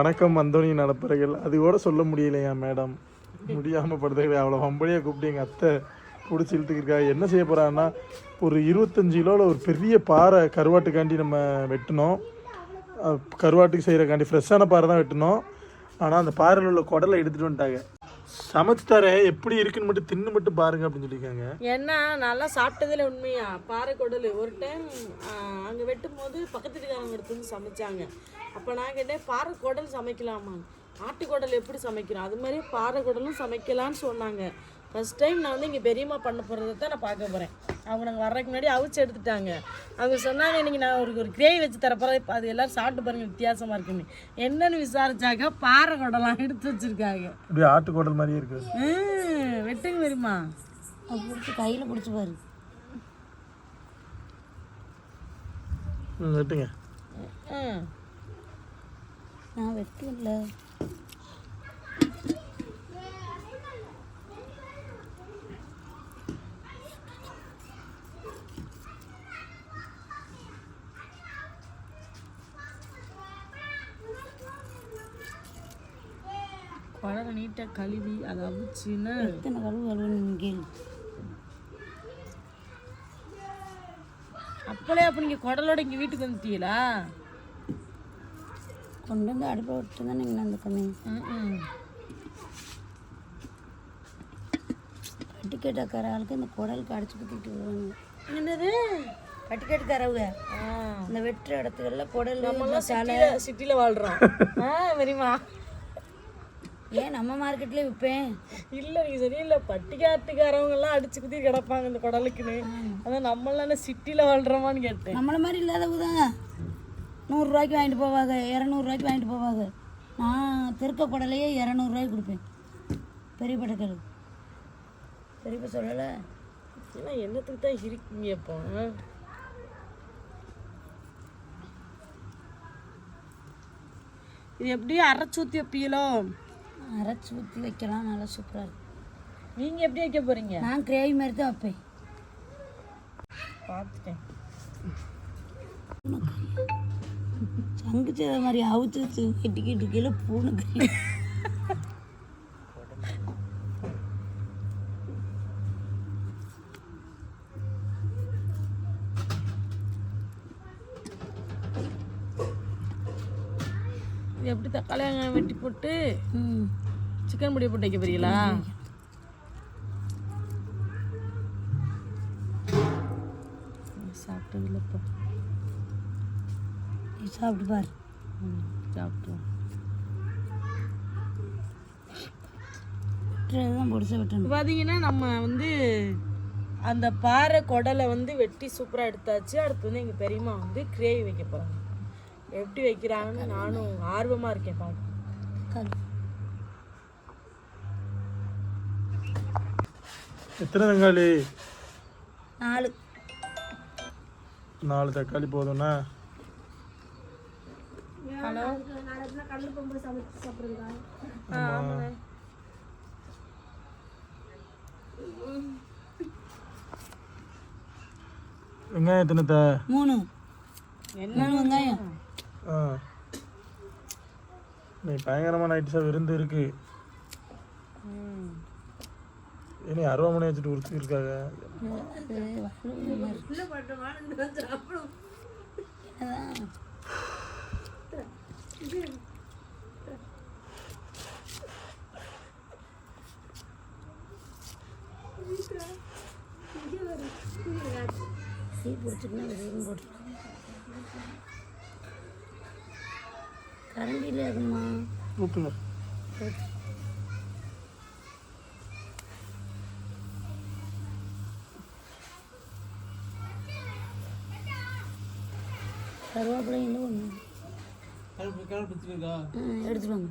வணக்கம் அந்தோனி நடப்பறைகள் அது கூட சொல்ல முடியலையா மேடம்? முடியாமல் படுத்துக்கிற அவ்வளோ வம்படியாக கூப்பிட்டு எங்கள் அத்தை பிடிச்சி இழுத்துக்கிருக்கா என்ன செய்ய போகிறான்னா ஒரு இருபத்தஞ்சு கிலோவில் ஒரு பெரிய பாறை கருவாட்டுக்காண்டி நம்ம வெட்டினோம். கருவாட்டுக்கு செய்கிறக்காண்டி ஃப்ரெஷ்ஷான பாறை தான் வெட்டினோம். ஆனால் அந்த பாறையில் உள்ள குடலை எடுத்துகிட்டு வந்துட்டாங்க. சமைச்சு தரேன் எப்படி இருக்குன்னு மட்டும் தின்னு மட்டும் பாருங்க அப்படின்னு சொல்லியிருக்காங்க. ஏன்னா நல்லா சாப்பிட்டதுல உண்மையா? பாறை குடல். ஒரு டைம் அங்கே வெட்டும் போது பக்கத்து வீட்டுக்காரங்க எடுத்து வந்து சமைச்சாங்க. அப்போ நான் கேட்டேன் பாறை குடல் சமைக்கலாமா? ஆட்டுக்குடல் எப்படி சமைக்கிறோம்? அது மாதிரி பாறை குடலும் சமைக்கலாம்னு சொன்னாங்க. ஃபர்ஸ்ட் டைம் நான் வந்து இங்கே பெரியம்மா பண்ண போகிறத தான் நான் பார்க்க போகிறேன் அவங்க நாங்கள் வர்றதுக்கு முன்னாடி அவிச்சு எடுத்துட்டாங்க. அவங்க சொன்னாங்க இன்னைக்கு நான் ஒரு ஒரு கிரேவி வச்சு தரப்போகிறேன் இப்போ அது எல்லாரும் சாப்பிட்டு பாருங்க வித்தியாசமாக இருக்குன்னு. என்னன்னு விசாரிச்சாக்க பாறை குடலாம் எடுத்து வச்சுருக்காங்க. அப்படியே ஆட்டு குடல் மாதிரியே இருக்குது வெட்டுங்க பெரியம்மா. அது பிடிச்சி கையில் பிடிச்சி பாரு. வெட்டுங்க. நான் வெட்டல நீட்டாக கழுவி அதை அவிச்சுன்னா எத்தனை கழுவு கழுவுன்னு கேளு. அப்பளே அப்போ நீங்கள் குடலோட இங்கே வீட்டுக்கு வந்துட்டீங்களா? கொண்டு வந்து அடுப்பில் விட்டு தான் நீங்கள் அந்த கம்மி ம் பட்டிக்கேட்டக்கார ஆளுக்கு இந்த குடலுக்கு அடிச்சு குத்திட்டு வருவாங்க. என்னது? பட்டிக்கேட்டுக்காரவங்க ஆ. இந்த வெட்டுற இடத்துக்கள்ல குடல் சிட்டியில் வாழ்கிறோம் ஆ பெரியம்மா. ஏன் நம்ம மார்க்கெட்லேயே விற்பேன் இல்லை நீங்கள் சரியில்லை பட்டிக்காட்டுக்காரவங்கெல்லாம் அடிச்சு குத்தி கிடப்பாங்க இந்த குடலுக்குன்னு. அதான் நம்மளாம் சிட்டியில் வாழ்கிறோமான்னு கேட்டேன். நம்மளை மாதிரி இல்லாதவங்க தான் நூறுரூவாய்க்கு வாங்கிட்டு போவாங்க இரநூறுவாய்க்கு வாங்கிட்டு போவாங்க. நான் திருக்க குடலையே இரநூறுவாய்க்கு கொடுப்பேன். பெரிய பட்டக்கல் பெரியப்பா சொல்லலை. ஏன்னா என்னத்துக்கு தான் இருக்கீங்க இப்போ? இது எப்படியும் அரைச்சி ஊற்றி வைப்பீங்களோ அரைச்சி ஊற்றி வைக்கலாம் நல்லா சூப்பராக இருக்கும். நீங்கள் எப்படி வைக்க போகிறீங்க நான் கிரேவி மாதிரி தான் வைப்பேன். பார்த்துட்டேன். சங்கு சேத மாதிரி அவுத்து வச்சு கட்டிக்கிட்டு கீழே பூனை இது எப்படி தக்காளி வெங்காயம் வெட்டி போட்டு சிக்கன் பொடி போட்டு வைக்க போறீங்களா? சாப்பிட்டது இல்லைப்பா சாப்பிட்டு பாரு. ம் வெட்டணும். பார்த்தீங்கன்னா நம்ம வந்து அந்த பாறை குடலை வந்து வெட்டி சூப்பராக எடுத்தாச்சு. அடுத்து வந்து எங்கள் பெரியம்மா வந்து கிரேவி வைக்க போகிறாங்க எப்படி வைக்கிறாங்கன்னு நானும் ஆர்வமாக இருக்கேன் கல் எத்தனை தக்காளி? நாலு. நாலு தக்காளி போதும்னா ஹலோ? வெங்காயம் எத்தனை மூணு. என்ன? வெங்காயம். ஆ. நீ பயங்கரமான ஐட்டஸாக விருந்து இருக்கு. ம் இனி அருவாமனை வச்சுட்டு உறுத்தி இருக்காங்க. சீ போட்டுருக்கேன் போட்டுருக்கேன் கரண்டியில் இருக்குமா? ஊற்றுங்க கருவேப்பிலை இல்லை ஒன்று எடுத்துட்டு வாங்க.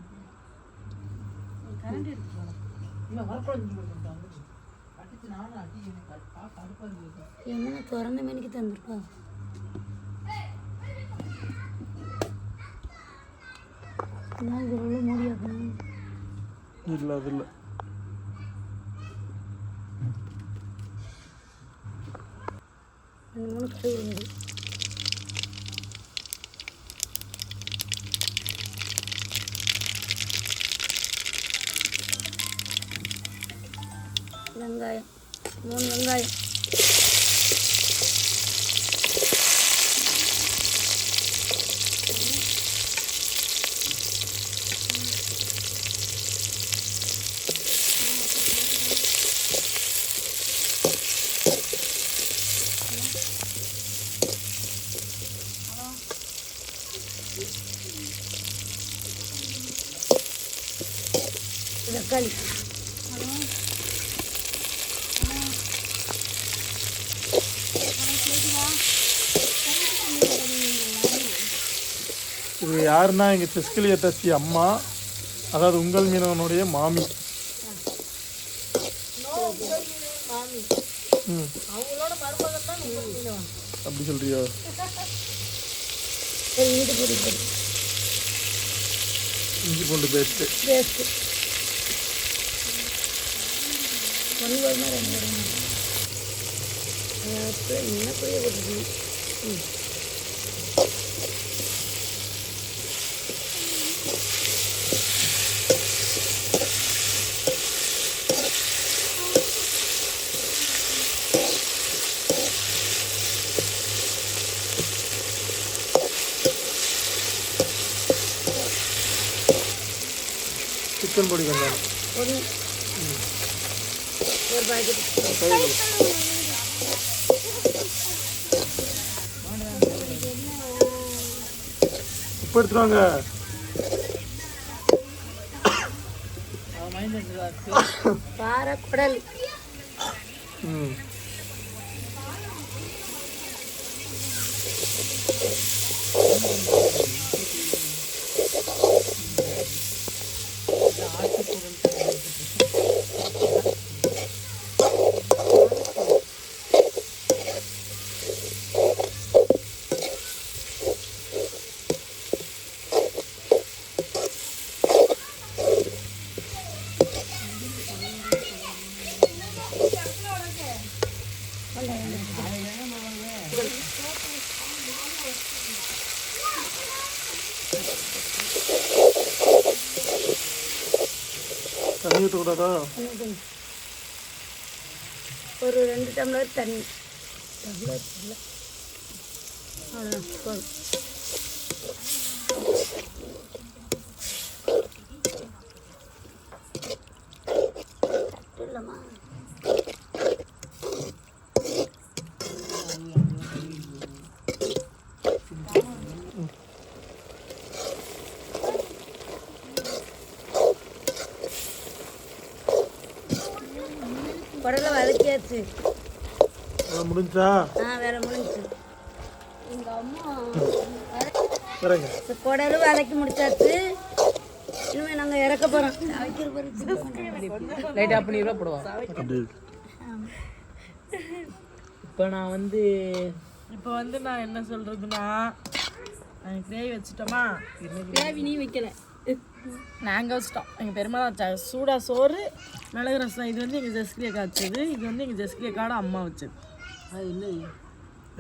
என்ன திறந்த மணிக்கு தந்துருக்கா இதெல்லாம் இதில் உள்ள முடியாது இல்லை அது இல்லை. மூணு சூடு வெங்காயம். மூணு வெங்காயம். தக்காளி இது யாருன்னா எங்கள் செஸ்கிலிய தச்சி அம்மா அதாவது உங்கள் மீனவனுடைய மாமி. அப்படி சொல்றியோ? இஞ்சி பூண்டு பேஸ்ட்டு பேஸ்ட்டு ஒன்று ஒரு மாதிரி ரெண்டு ஒரு மாதிரி என்ன பொடியை போட்டுருக்கு ம் சிக்கன் பொடி கொஞ்சம் ஒன்று ஒரு பாக்கெட் உப்பு எடுத்துட்டு வாங்க. பாறை குடல். ம். தண்ணி ஊற்றக்கூடாதா ஒரு ரெண்டு டம்ளர் தண்ணி. டம்ளர் அவ்வளோதான் இல்லைம்மா குடலை அது முடிஞ்சா? ஆ வேலை முடிஞ்சுச்சு எங்கள் அம்மா வரேங்க. இந்த குடலும் வதக்கி முடிச்சாச்சு. இனிமே நாங்கள் இறக்க போகிறோம் பிறகு லைட்டாக பண்ணி இருக்கு. இப்போ நான் வந்து இப்போ வந்து நான் என்ன சொல்றதுன்னா கிரேவி வச்சுட்டோமா? தேவி நீ வைக்கல. நாங்கள் வச்சிட்டோம் எங்கள் பெருமா தான் வச்சாங்க சூடாக சோறு மிளகு ரசம். இது வந்து எங்கள் ஜெஸ்கிலியை காய்ச்சது. இது வந்து எங்கள் ஜெஸ்கிலியை காட அம்மா வச்சது. அது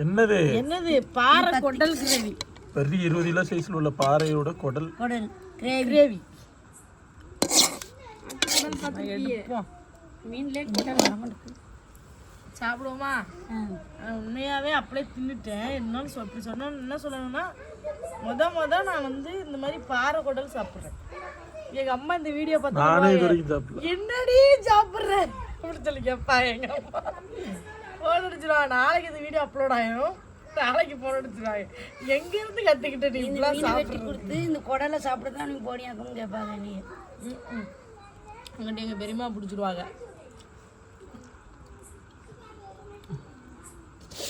என்னது? என்னது? பாறை கொண்டல் கிரேவி. பெரிய இருபது கிலோ சைஸில் உள்ள பாறையோட குடல். குடல் கிரேவி. மீன்லேயே குடல். சாப்பிடுவோமா? நான் உண்மையாகவே அப்படியே தின்னுட்டேன். என்னன்னு சொல் அப்படி சொன்னோன்னு என்ன சொல்லணும்னா முத முத நான் வந்து இந்த மாதிரி பாறை குடல் சாப்பிட்றேன். எங்கள் அம்மா இந்த வீடியோ பார்த்தா என்னடி சாப்பிட்ற அப்படின்னு சொல்லி கேட்பா எங்கள் அம்மா. ஃபோன் அடிச்சிருவாங்க நாளைக்கு இந்த வீடியோ அப்லோட் ஆயிரும். நாளைக்கு ஃபோன் அடிச்சிருவாங்க. எங்கேருந்து கற்றுக்கிட்ட நீ இப்படிலாம் சாப்பிட்றது? கொடுத்து இந்த குடலை சாப்பிட தான் நீ போனியாக்கும்னு கேட்பாங்க நீ. அங்கிட்ட எங்கள் பெரியம்மா பிடிச்சிருவாங்க.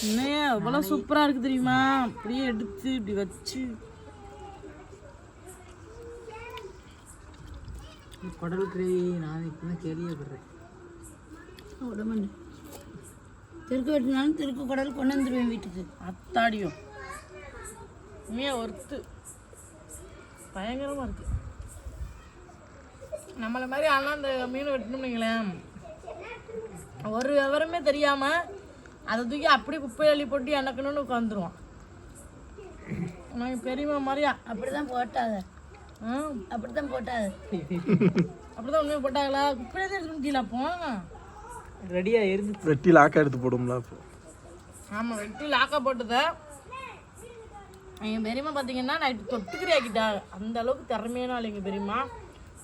என்னையா அவ்வளோ சூப்பராக இருக்குது தெரியுமா? அப்படியே எடுத்து இப்படி வச்சு. குடல் கிரேவி நான் இப்போ தான் கேள்விப்படுறேன் உடம்பு தெருக்கு வெட்டினாலும் தெருக்கு குடல் கொண்டு வந்துடுவேன் வீட்டுக்கு. அத்தாடியும். உண்மையா ஒர்த்து. பயங்கரமாக இருக்கு. நம்மளை மாதிரி ஆனால் அந்த மீன் வெட்டணும்னு ஒரு விவரமே தெரியாமல் அதை தூக்கி அப்படியே குப்பையை அள்ளி போட்டு எனக்கணும்னு உட்காந்துருவான் நான் பெரியம்மா மாதிரியா? அப்படி தான் போட்டாத. ஆ? அப்படி தான் போட்டாத. அப்படிதான் உண்மையை போட்டாங்களா? குப்பையில தான் எடுத்து கீழே அப்போ. ரெடியாக இருந்துச்சு வெட்டி லாக்கா எடுத்து போடும்ல அப்போ. ஆமாம் வெட்டி லாக்கா போட்டதை. எங்கள் பெரியம்மா பார்த்தீங்கன்னா நைட்டு தொட்டுக்கிறே ஆக்கிட்டாங்க அந்த அளவுக்கு திறமையான ஆள் எங்கள் பெரியம்மா.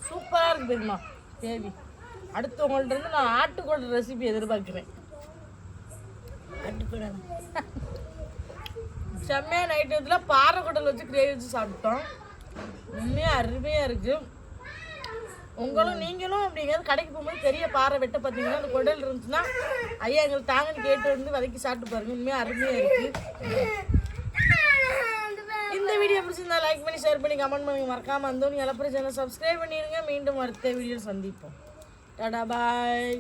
சூப்பராக இருக்கு பெரியம்மா. தேவி அடுத்து உங்கள்ட்ட இருந்து நான் ஆட்டுக்கோட்டை ரெசிபி எதிர்பார்க்குறேன். செம்மையாக நைட்டு இதில் பாறை குடல் வச்சு கிரேவி வச்சு சாப்பிட்டோம். உண்மையாக அருமையாக இருக்குது உங்களும் நீங்களும் அப்படிங்கிறது கடைக்கு போகும்போது பெரிய பாறை வெட்ட பார்த்தீங்கன்னா அந்த குடல் இருந்துச்சுன்னா ஐயா எங்களுக்கு தாங்கன்னு கேட்டு வந்து வதக்கி சாப்பிட்டு பாருங்க. உண்மையாக அருமையாக இருக்குது இந்த வீடியோ பிடிச்சிருந்தா லைக் பண்ணி ஷேர் பண்ணி கமெண்ட் பண்ணுங்க மறக்காமல் வந்தோம் எலப்பற சேனல் சப்ஸ்கிரைப் பண்ணிடுங்க. மீண்டும் அடுத்த வீடியோ சந்திப்போம். டாடா பாய்